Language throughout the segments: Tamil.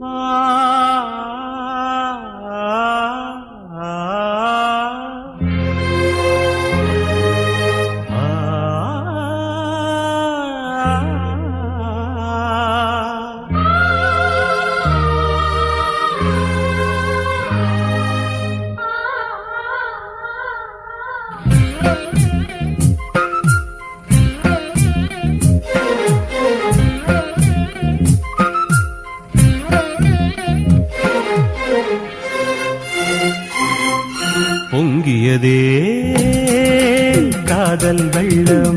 Ah. பொங்கியதே காதல் வெள்ளம்.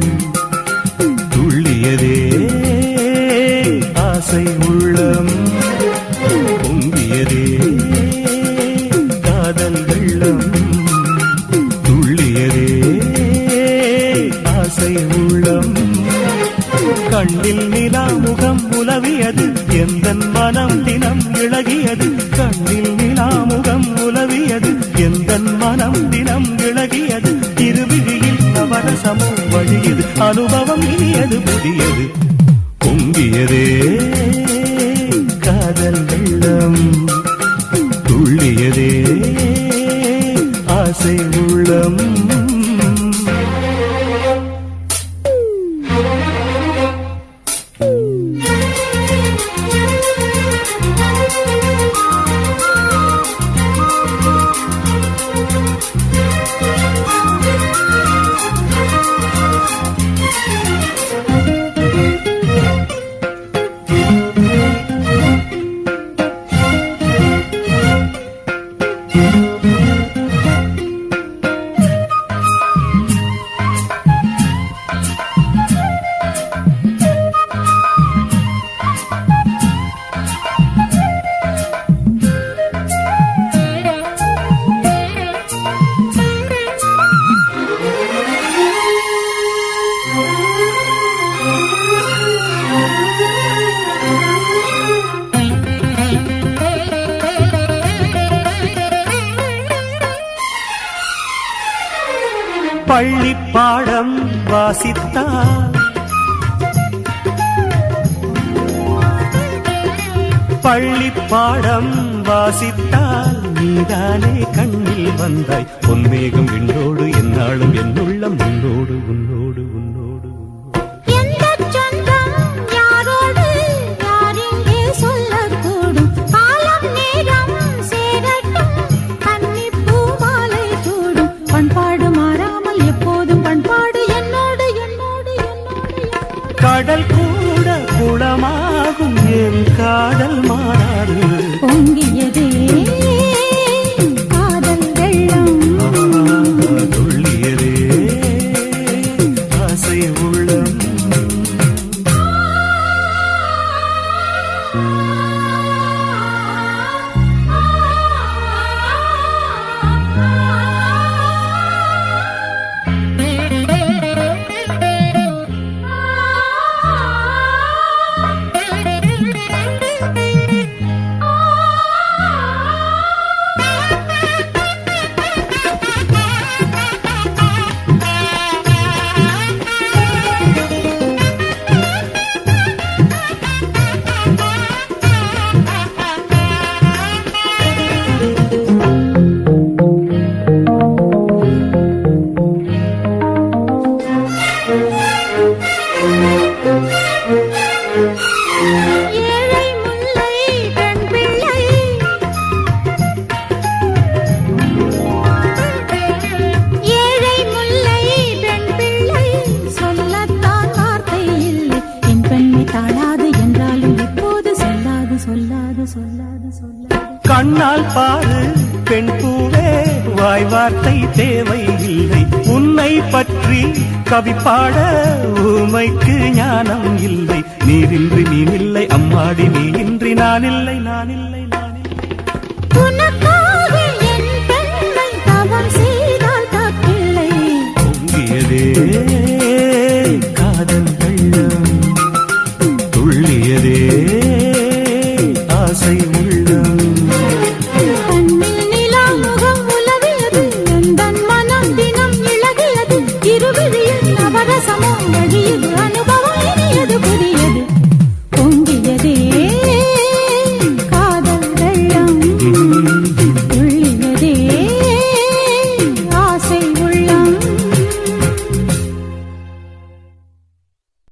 துள்ளியதே ஆசை உள்ளம். பொங்கியதே காதல் வெள்ளம். துள்ளியதே ஆசை உள்ளம். கண்ணில் நிலா முகம் உலவியது. எந்த மனம் தினம் இழகியது. கண்ணில் நிலா முகம் எந்த மனம் தினம் விலகியது. திருவிழியில் நவரசமும் வழியது. அனுபவம் இனியது புதியது. பள்ளி பாடம் வாசித்தார் பள்ளி பாடம் வாசித்தால் நீதானே கண்ணில் வந்தாய். பொன்மேகம் விண்ணோடு என்னாலும் என்னுள்ளம் உன்னோடு உன்னோடு. கடல் கூட குளமாகும் என் காதல் மாறாது. பொங்கியதே காதல் வெள்ளம். துள்ளியதே ஆசை உள்ளம். கண்ணால் பாரு பெண் பூவே வாய் வார்த்தை தேவை இல்லை உன்னை பற்றி கவி பாட ஊமைக்கு ஞானம் இல்லை. நீரின்றி நீனில்லை அம்மாடி நீ இன்றி நான் இல்லை நான் இல்லை